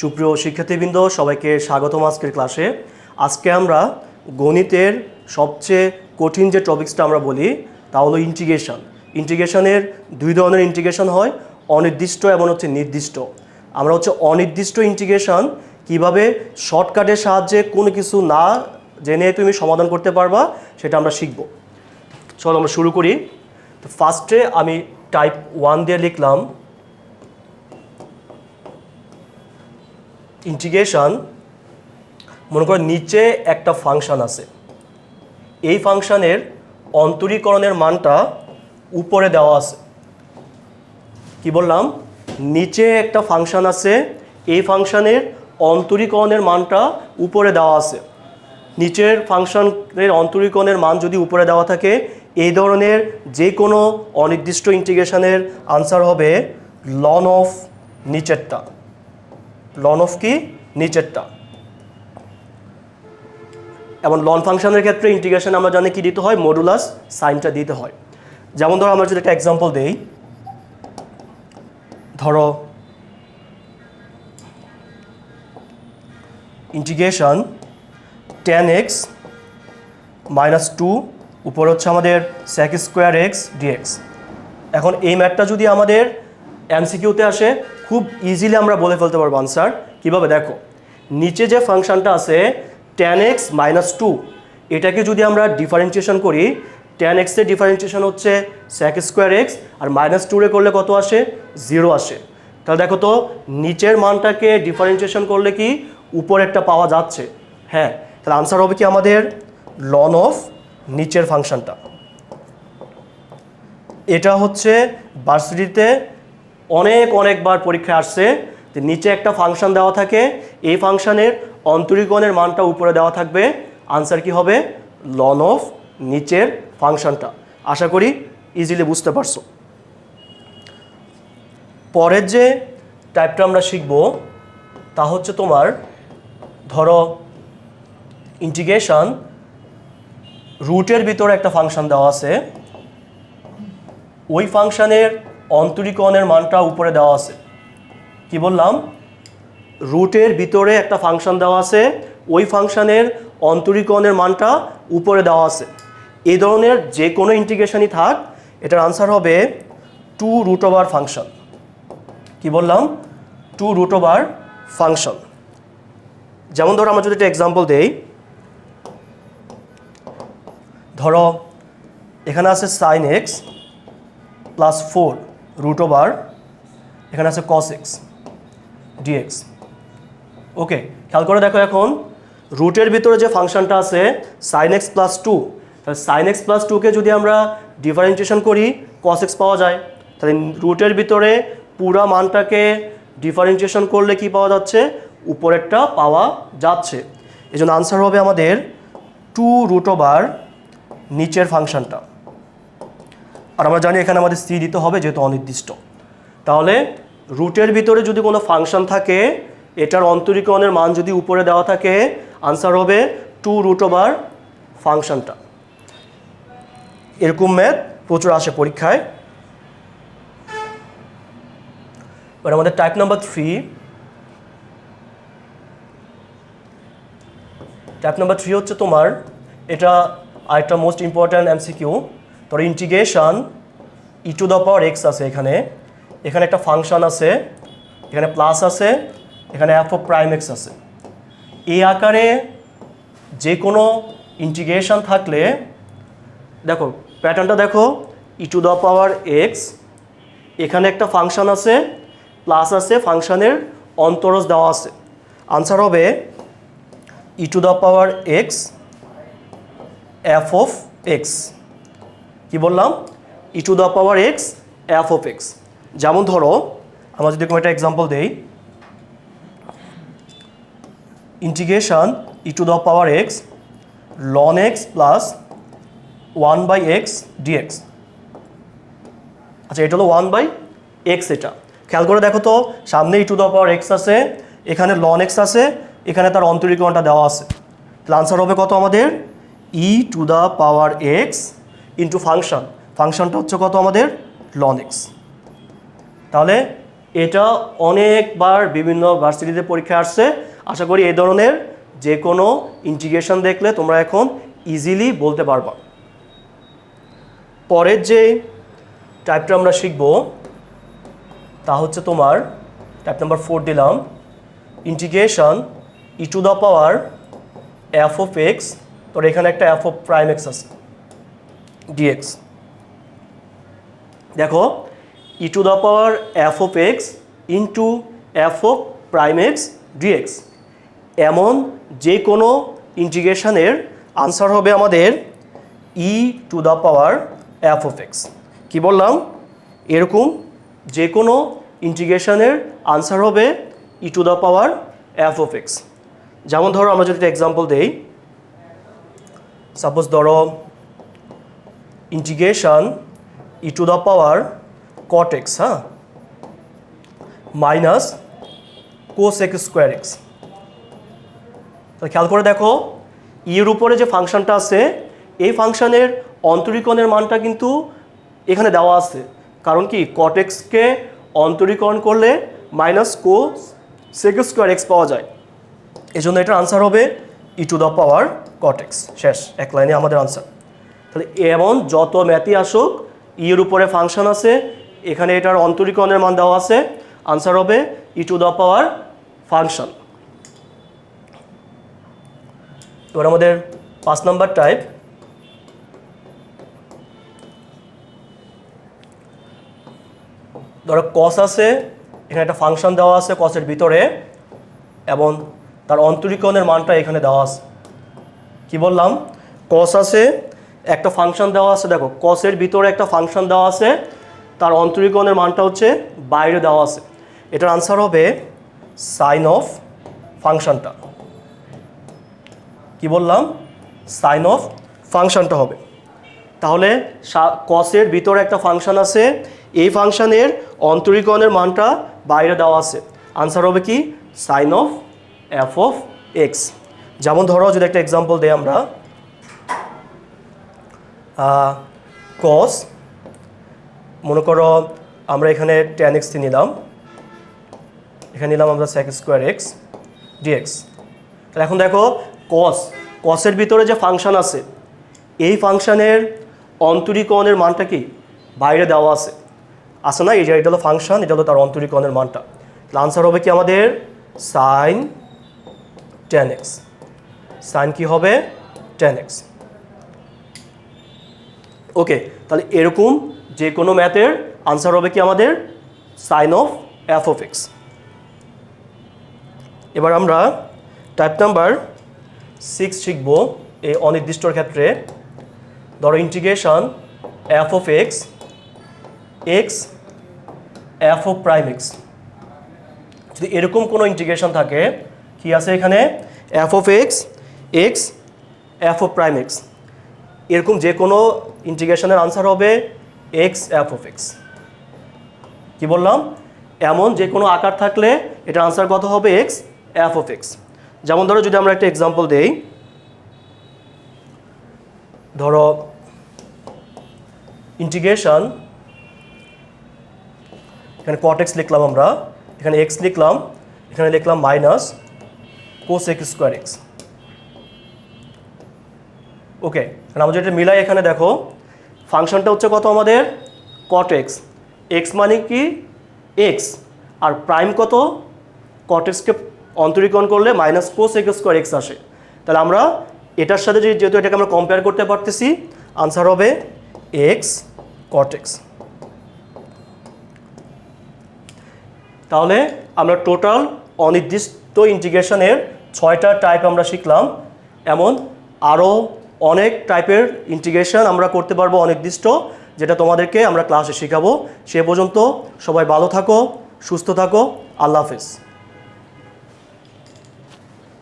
সুপ্রিয় শিক্ষার্থীবৃন্দ, সবাইকে স্বাগতম আজকের ক্লাসে। আজকে আমরা গণিতের সবচেয়ে কঠিন যে টপিক্সটা আমরা বলি, তা হলো ইন্টিগ্রেশন ইন্টিগ্রেশনের দুই ধরনের ইন্টিগ্রেশন হয়, অনির্দিষ্ট এবং হচ্ছে নির্দিষ্ট। আমরা হচ্ছে অনির্দিষ্ট ইন্টিগ্রেশন কীভাবে শর্টকাটের সাহায্যে কোনো কিছু না জেনে তুমি সমাধান করতে পারবা, সেটা আমরা শিখব। চলো আমরা শুরু করি। তো ফার্স্টে আমি টাইপ ওয়ান দিয়ে লিখলাম ইন্টিগ্রেশন মনে করো নিচে একটা ফাংশন আছে। এই ফাংশনের অন্তরীকরণের মানটা উপরে দেওয়া আছে। কি বললাম? নিচে একটা ফাংশন আছে, এই ফাংশনের অন্তরীকরণের মানটা উপরে দেওয়া আছে। নিচের ফাংশনের অন্তরীকরণের মান যদি উপরে দেওয়া থাকে, এই ধরনের যে কোনো অনির্দিষ্ট ইন্টিগ্রেশনের আনসার হবে লন অফ নিচেরটা। লন অফ কি নিচেরটা। এবং লন ফাংশনের ক্ষেত্রে ইন্টিগ্রেশন আমরা জানি কি দিতে হয়? মডুলাস সাইনটা দিতে হয়। যেমন ধরো আমরা যদি একটা এক্সাম্পল দেই, ধরো integration ten x minus two উপর হচ্ছে আমাদের স্যাক স্কোয়ার এক্স ডিএক্স এখন এই ম্যাথটা যদি আমাদের এমসিকিউতে আসে খুব ইজিলি আমরা বলে ফেলতে পারব আনসার কীভাবে? দেখো, নিচে যে ফাংশনটা আছে টেন এক্স মাইনাস টু এটাকে যদি আমরা ডিফারেন্সিয়েশন করি টেন এক্সের ডিফারেন্সিয়েশন হচ্ছে স্যাক স্কোয়ার এক্স আর মাইনাস টুরে করলে কত আসে? জিরো আসে। তাহলে দেখো তো, নিচের মানটাকে ডিফারেন্সিয়েশন করলে কি? উপরেরটা পাওয়া যাচ্ছে। হ্যাঁ তাহলে আনসার হবে কি আমাদের? লন অফ নিচের ফাংশনটা। এটা হচ্ছে ভার্সিটিতে অনেক অনেকবার পরীক্ষায় আসছে যে নিচে একটা ফাংশন দেওয়া থাকে, এই ফাংশনের অন্তরীকরণের মানটা উপরে দেওয়া থাকবে। আনসার কি হবে? লন অফ নিচের ফাংশনটা আশা করি ইজিলি বুঝতে পারছ। পরের যে টাইপটা আমরা শিখব, তা হচ্ছে তোমার, ধরো ইন্টিগ্রেশন রুটের ভিতরে একটা ফাংশন দেওয়া আছে। ওই ফাংশনের অন্তরীকরণের মানটা উপরে দেওয়া আছে। কি বললাম? রুটের ভিতরে একটা ফাংশন দেওয়া আছে, ওই ফাংশনের অন্তরীকরণের মানটা উপরে দেওয়া আছে। এই ধরনের যে কোনো ইন্টিগ্রেশনই থাক, এটার আনসার হবে টু রুট ওভার ফাংশন। কি বললাম? Two root over function. যেমন ধরো আমরা যদি একটা এক্সাম্পল দেই, ধরো এখানে আছে sine x plus four root over এখানে আছে কস এক্স ডিএক্স ওকে খেয়াল করে দেখো এখন রুটের ভিতরে যে ফাংশনটা আছে সাইন এক্স প্লাস টু তাহলে সাইন এক্স প্লাস টুকে যদি আমরা ডিফারেন্সিয়েশন করি কস এক্স পাওয়া যায়। তাহলে রুটের ভিতরে পুরা মানটাকে ডিফারেন্সিয়েশন করলে কি পাওয়া যাচ্ছে? উপরেরটা পাওয়া যাচ্ছে। এই জন্য আনসার হবে আমাদের টু রুট ওভার নিচের ফাংশনটা। আর আমরা জানি এখানে আমাদের সি দিতে হবে যেহেতু অনির্দিষ্ট। তাহলে রুটের ভিতরে যদি কোনো ফাংশন থাকে, এটার অন্তরীকরণের মান যদি উপরে দেওয়া থাকে আনসার হবে টু রুট ওভার ফাংশনটা এরকম ম্যাথ প্রচুর আসে পরীক্ষায়। এবার আমাদের type number three type number three হচ্ছে তোমার, এটা আরেকটা মোস্ট ইম্পর্ট্যান্ট এমসিকিউ তোর integration e to the power x আছে এখানে। এখানে একটা ফাংশন আছে, এখানে প্লাস আছে, এখানে এফ অফ প্রাইম এক্স আছে। এই আকারে যে কোনো ইন্টিগ্রেশন থাকলে, দেখো প্যাটার্নটা দেখো e to the power x এখানে একটা ফাংশন আছে প্লাস আছে ফাংশনের অন্তরজ দেওয়া আছে। আনসার হবে e to the power x f of x কি বললাম? E to the power x f of x যেমন ধরো, আমরা যদি কোনো একটা এক্সাম্পল দেই integration e to the power x ln x plus one by x dx আচ্ছা এটা হলো ওয়ান বাই এক্স এটা। খেয়াল করে দেখো তো, সামনে e to the power x আছে, এখানে লন এক্স আছে, এখানে তার অন্তরীকরণটা দেওয়া আছে। তাহলে আনসার হবে কত আমাদের? E to the power x into function ফাংশনটা হচ্ছে কত আমাদের? লন এক্স তাহলে এটা অনেকবার বিভিন্ন ভার্সিটিতে পরীক্ষা আসছে। আশা করি এই ধরনের যে কোনো ইন্টিগ্রেশন দেখলে তোমরা এখন ইজিলি বলতে পারবা। পরের যে টাইপটা আমরা শিখব, তা হচ্ছে তোমার টাইপ নাম্বার ফোর দিলাম। Integration e to the power f of x তোর এখানে একটা এফ অফ প্রাইম এক্স আছে। ডিএক্স দেখো e to the power f of x into f of prime x dx এমন যে কোনো ইন্টিগ্রেশনের আনসার হবে আমাদের e to the power f of x কী বললাম? এরকম যে কোনো ইন্টিগ্রেশনের আনসার হবে e to the power f of x যেমন ধরো, আমরা যদি একটা এক্সাম্পল দেই। সাপোজ ধরো integration e to the power cot x হ্যাঁ minus cos x square x খেয়াল করে দেখো ইয়ের উপরে যে ফাংশনটা আছে, এই ফাংশনের অন্তরীকরণের মানটা কিন্তু এখানে দেওয়া আছে। কারণ কি? কটেক্সকে অন্তরীকরণ করলে minus cosec square x পাওয়া যায়। এই জন্য এটার আনসার হবে ই টু দ্য পাওয়ার কটেক্স শেষ, এক লাইনে আমাদের আনসার তাহলে এমন যত ম্যাথই আসুক ইয়ের উপরে ফাংশন আছে, এখানে এটার অন্তরীকরণের মান দেওয়া আছে আনসার হবে e to the power function এবার আমাদের পাঁচ নাম্বার টাইপ ধরো কস আছে, এখানে একটা ফাংশন দেওয়া আছে কসের ভিতরে, এবং তার অন্তরীকরণের মানটা এখানে দেওয়া আছে। কি বললাম? কস আছে একটা ফাংশন দেওয়া আছে, দেখো কসের ভিতরে একটা ফাংশন দেওয়া আছে, তার অন্তরীকরণের মানটা হচ্ছে বাইরে দেওয়া আছে। এটার আনসার হবে সাইন অফ ফাংশনটা কি বললাম? সাইন অফ ফাংশনটা হবে। তাহলে কসের ভিতরে একটা ফাংশন আছে, এই ফাংশনের অন্তরীকরণের মানটা বাইরে দেওয়া আছে। আনসার হবে কি? Sine of f of x যেমন ধরো, যদি একটা এক্সাম্পল দিই আমরা কস মনে করো আমরা এখানে টেন এক্স নিলাম। এখানে নিলাম আমরা সেক স্কোয়ার এক্স ডিএক্স তাহলে এখন দেখো কস কসের ভিতরে যে ফাংশন আছে, এই ফাংশনের অন্তরীকরণের মানটা কি? বাইরে দেওয়া আছে। আছে না? যে এটা হলো ফাংশন এটা হলো তার অন্তরীকরণের মানটা। তাহলে আনসার হবে কি আমাদের? সাইন টেন এক্স সাইন কি হবে? টেন এক্স ওকে তাহলে এরকম যে কোনো ম্যাথের আনসার হবে কি আমাদের? Sine of f of x এবার আমরা টাইপ নাম্বার সিক্স শিখব এই অনির্দিষ্টর ক্ষেত্রে। ধরো integration f of x x f of prime x যদি এরকম কোনো ইন্টিগ্রেশন থাকে, কি আছে এখানে? F of x x f of prime x এরকম যে কোনো ইন্টিগ্রেশনের আনসার হবে এক্স এফ অফ এক্স কি বললাম? এমন যে কোনো আকার থাকলে এটার আনসার কত হবে এক্স এফ অফ এক্স যেমন ধরো যদি আমরা একটা এক্সাম্পল দেই, ধরো ইন্টিগ্রেশন এখানে কট এক্স লিখলাম আমরা, এখানে এক্স লিখলাম, এখানে লিখলাম minus cos x square x okay আমরা যেটা মিলাই এখানে দেখো, ফাংশনটা হচ্ছে কত আমাদের? কট এক্স এক্স মানে কি? এক্স আর প্রাইম কত? কট এক্সকে অন্তরীকরণ করলে minus cos x square x আসে। তাহলে আমরা এটার সাথে যেহেতু এটাকে আমরা কম্পেয়ার করতে পারতেছি আনসার হবে এক্স কট এক্স তাহলে আমরা টোটাল অনির্দিষ্ট ইন্টিগ্রেশনের ছয়টা টাইপ আমরা শিখলাম। এমন আরও অনেক টাইপের ইন্টিগ্রেশন আমরা করতে পারব অনির্দিষ্ট যেটা তোমাদেরকে আমরা ক্লাসে শেখাবো। সে পর্যন্ত সবাই ভালো থাকো, সুস্থ থাকো, আল্লাহ হাফেজ।